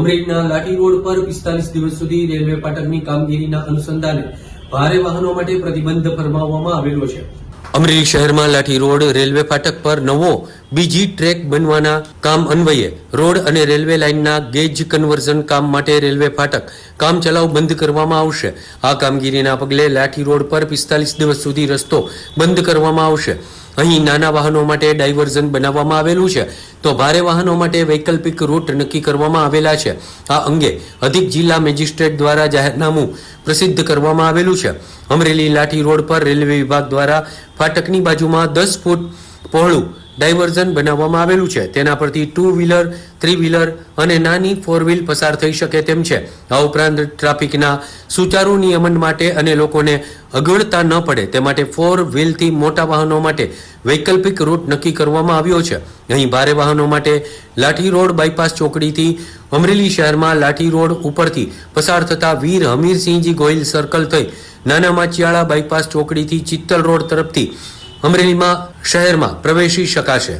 અમરેલીના લાઠી રોડ પર પિસ્તાલીસ દિવસ સુધી રેલવે ફાટકની કામગીરીના અનુસંધાને ભારે વાહનો માટે પ્રતિબંધ ફરમાવવામાં આવેલો છે. અમરેલી શહેરમાં લાઠી રોડ, રેલવે ફાટક પર નવો, બીજી ટ્રેક બનવાના કામ અન્વયે રોડ અને રેલવે લાઇનના ગેજ કન્વર્ઝન કામ માટે રેલવે ફાટક કામ ચલાવ બંધ કરવામાં આવશે. આ કામગીરીના પગલે લાઠી રોડ પર પિસ્તાલીસ દિવસ સુધી રસ્તો બંધ કરવામાં આવશે. અહીં નાના વાહનો માટે ડાયવર્ઝન બનાવવામાં આવેલું છે. તો ભારે વાહનો માટે વૈકલ્પિક રૂટ નક્કી કરવામાં આવેલા છે. આ અંગે અધિક જિલ્લા મેજિસ્ટ્રેટ દ્વારા જાહેરનામું પ્રસિદ્ધ કરવામાં આવેલું છે. અમરેલી લાઠી રોડ પર રેલવે વિભાગ દ્વારા ફાટકની બાજુમાં દસ ફૂટ પહોળું ડાયવર્ઝન બનાવવામાં આવેલું છે. તેના પરથી ટુ વ્હીલર, થ્રી વ્હીલર અને નાની ફોર વ્હીલ પસાર થઈ શકે તેમ છે. આ ઉપરાંત ટ્રાફિકના સુચારુ નિયમન માટે અને લોકોને અગવડતા ન પડે તે માટે ફોર વ્હીલથી મોટા વાહનો માટે વૈકલ્પિક રૂટ નક્કી કરવામાં આવ્યો છે. અહીં ભારે વાહનો માટે લાઠી રોડ બાયપાસ ચોકડીથી અમરેલી શહેરમાં લાઠી રોડ ઉપરથી પસાર થતા વીર હમીરસિંહજી ગોહિલ સર્કલ થઈ નાના માચિયાળા બાયપાસ ચોકડીથી ચિત્તલ રોડ તરફથી અમરેલીમાં શહેરમાં પ્રવેશી શકાશે.